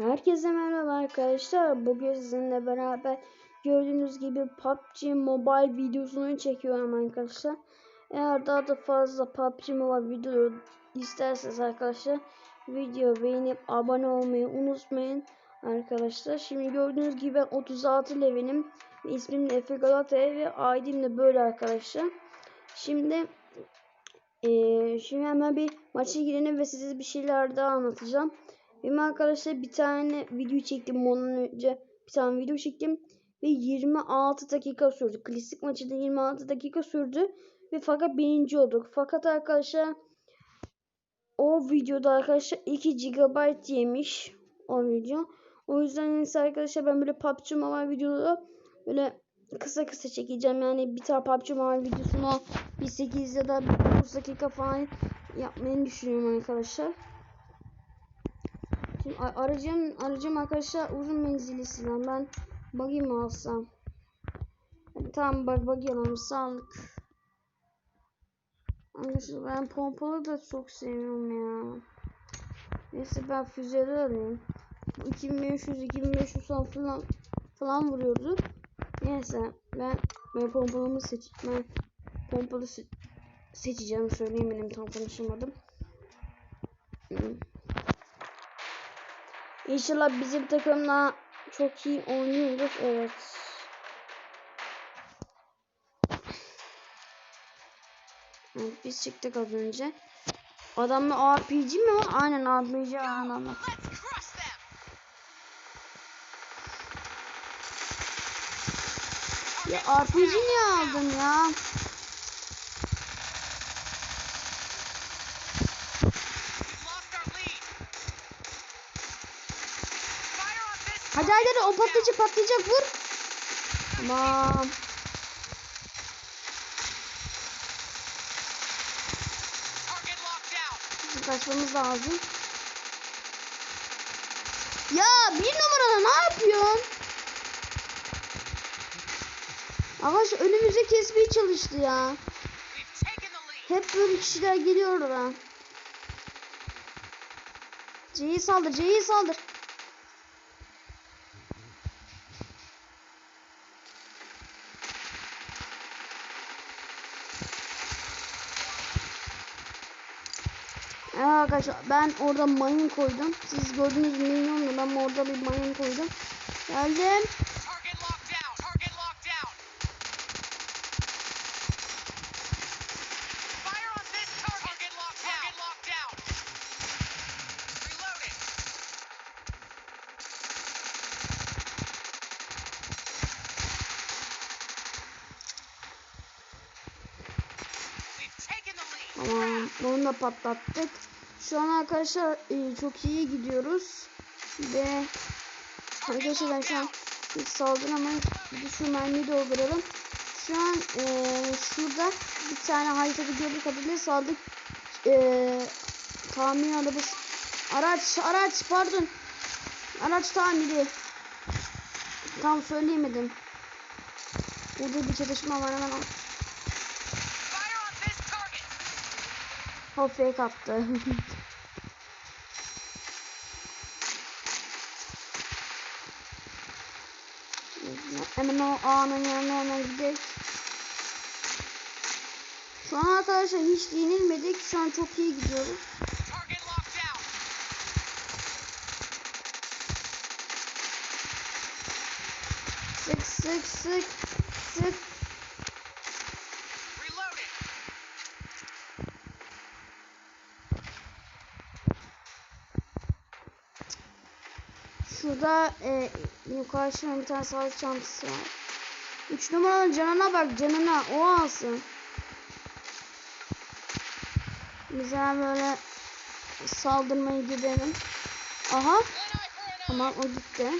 Herkese merhaba arkadaşlar. Bugün sizinle beraber gördüğünüz gibi PUBG Mobile videosunu çekiyorum arkadaşlar. Eğer daha da fazla PUBG Mobile video isterseniz arkadaşlar video beğenip abone olmayı unutmayın arkadaşlar. Şimdi gördüğünüz gibi ben 36 levelim. İsmim de Efe Galataya ve ID'm de böyle arkadaşlar. Şimdi eee şimdi hemen bir maça girelim ve size bir şeyler daha anlatacağım. Benim arkadaşlar bir tane video çektim ondan önce bir tane video çektim ve 26 dakika sürdü. Klasik maçı da 26 dakika sürdü ve fakat birinci olduk. Fakat arkadaşlar o videoda arkadaşlar 2 GB yemiş o video. O yüzden neyse arkadaşlar ben böyle PUBG Mobile videoları böyle kısa kısa çekeceğim. Yani bir tane PUBG Mobile videosunu bir 8 ya da 9 dakika falan yapmayı düşünüyorum arkadaşlar. Şimdi arayacağım, arayacağım arkadaşlar uzun menzilli silah. Ben buggy mi alsam? Tamam bak buggy alalım. Sağlık. Arkadaşlar ben pompalı da çok seviyorum ya. Neyse ben füzeleri alayım. 2500 2500 falan falan vuruyordu. Neyse ben ben pompalımı seç ben pompalı se seçeceğim söyleyemedim tam konuşamadım. İnşallah bizim takımla çok iyi oynuyoruz. Evet. Evet biz çıktık az önce. Adamla RPG mi var? Aynen RPG adamla. Ya RPG niye aldın ya? O patlayacak patlayacak vur. Tamam. Kaçmamız lazım. Ya bir numarada ne yapıyorsun? Arkadaş önümüze kesmeye çalıştı ya. Hep böyle kişiler geliyor oraya. C'yi saldır, C'yi saldır. Evet arkadaşlar ben orada mayın koydum. Siz gördünüz mü bilmiyorum da ben orada bir mayın koydum. Geldim. Tamam. Onu da patlattık. Şu an arkadaşlar e, çok iyi gidiyoruz. Ve arkadaşlar ben şu an hiç saldıramayız. Bir şu mermiyi dolduralım. Şu an e, şurada bir tane haritada gördüğü kadarıyla saldık. E, tahmin arabası. Araç, araç pardon. Araç tamiri. Tam söyleyemedim. Burada bir çatışma var hemen. Fake attı. Hemen o ağanın yanına hemen gidelim. Şu an arkadaşlar hiç yenilmedik. Şu an çok iyi gidiyoruz. Sık sık sık sık. Şurada e, yukarı bir tane sağlık çantası var. 3 numaralı canına bak canına o alsın. Bize böyle saldırmayı gidelim. Aha. Tamam o gitti.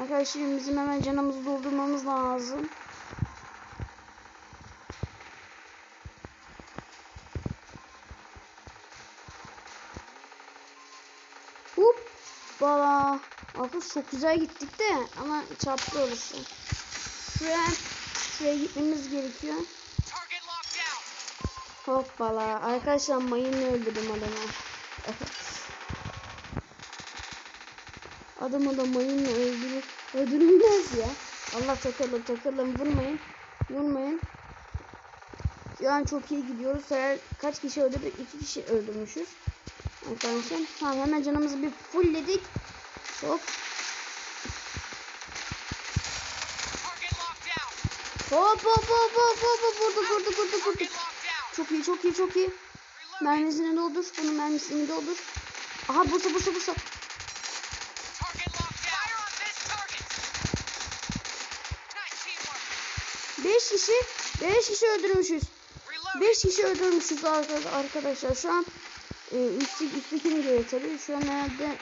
Arkadaşlar bizim hemen canımızı doldurmamız lazım. Hoppala. Arkadaş çok güzel gittik de ama çarptı orası. Şuraya, şuraya gitmemiz gerekiyor. Hoppala. Arkadaşlar mayını öldürdüm adamı. Adamı da mayınla öldürür. Öldürülmez ya. Allah takılın takılın vurmayın. Vurmayın. Şu an çok iyi gidiyoruz. Her kaç kişi öldürdük? İki kişi öldürmüşüz. Arkadaşlar. Tamam hemen canımızı bir fullledik. Hop. Hop hop hop hop hop hop vurduk vurduk vurduk vurduk. Çok iyi çok iyi çok iyi. Mermisini doldur. Bunun mermisini doldur. Aha bursa bursa bursa. 5 kişi 5 kişi öldürmüşüz. 5 kişi öldürmüşüz arka- arkadaşlar. Şu an e, üstteki, üsttekini göre tabii. Şu an herhalde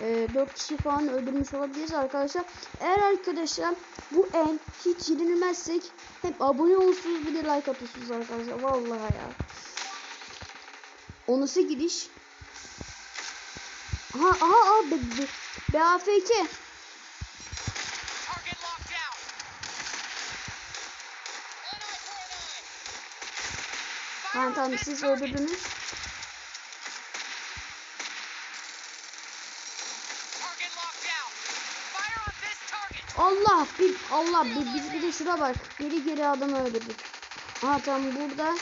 e, 4 kişi falan öldürmüş olabiliriz arkadaşlar. Eğer arkadaşlar bu el hiç yenilmezsek hep abone olursunuz bir de like atıyorsunuz arkadaşlar. Vallahi ya. O nasıl gidiş? Aha aha aha be, be, BAFK. Target locked out. Tamam tamam siz öldürdünüz. Allah bir Allah bir, bir, bir de şuna bak. Geri geri adamı öldürdük. Aha tam burada.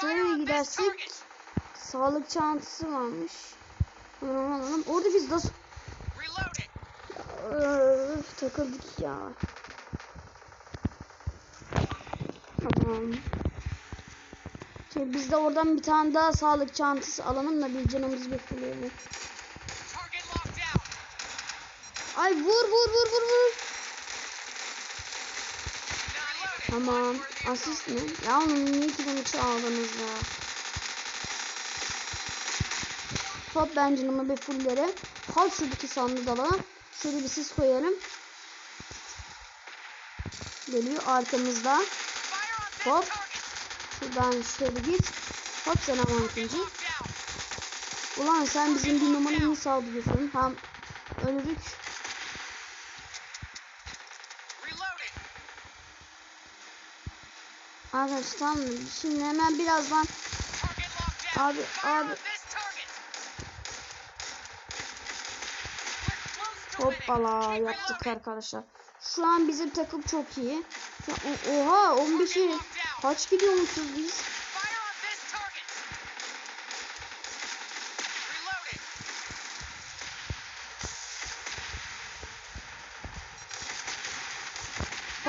Şöyle gidersek sağlık çantası varmış. Alalım alalım. Orada biz nasıl. Öf, takıldık ya. Tamam. Şimdi biz de oradan bir tane daha sağlık çantası alalım da bir canımızı bekleyelim. Ay vur vur vur vur vur. Tamam. Asist mi? Ya onun niye ki bunu çaldınız ya? Hop ben canımı bir fulllere. Hop şuradaki sandığı da alalım. Şöyle bir sis koyalım. Geliyor arkamızda. Hop. Şuradan şöyle git. Hop. Locked out. Ulan sen bizim bir numaranı saldırıyorsun. Ham öldük. Arkadaşlar? Şimdi hemen birazdan. Abi, abi. Hoppala yaptık arkadaşlar. Şu an bizim takım çok iyi. Oha 15'i kaç gidiyormuşuz biz?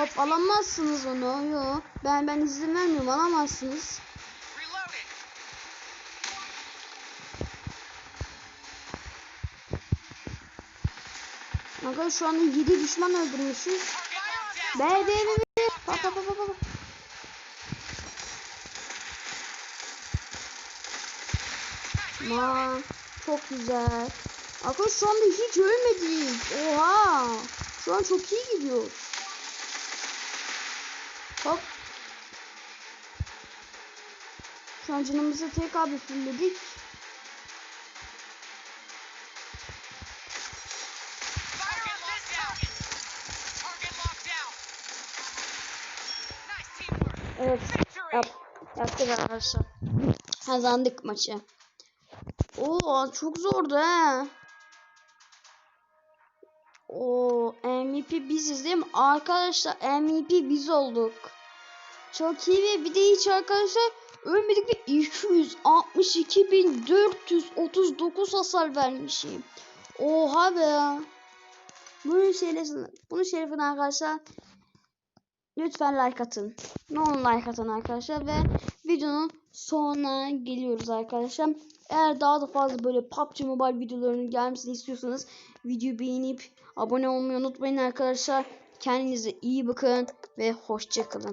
Hop alamazsınız onu. Yo. Ben ben izin vermiyorum alamazsınız. Arkadaşlar şu anda 7 düşman öldürmüşüz. Be be be be. Bak bak bak bak. Aman çok güzel. Arkadaşlar şu anda hiç ölmedik. Oha. Şu an çok iyi gidiyor. Hop. Şu an canımızı tekrar bir teamwork. Evet. Yap. Yaptık arkadaşlar. Kazandık maçı. Oo çok zordu he. O MVP biziz değil mi? Arkadaşlar MVP biz olduk. Çok iyi ve bir de hiç arkadaşlar ölmedik ve 262.439 hasar vermişim. Oha be. Bunun şerefine, bunun şerefine arkadaşlar lütfen like atın. Ne olur like atın arkadaşlar ve videonun sonuna geliyoruz arkadaşlar. Eğer daha da fazla böyle PUBG Mobile videolarının gelmesini istiyorsanız videoyu beğenip abone olmayı unutmayın arkadaşlar. Kendinize iyi bakın ve hoşçakalın.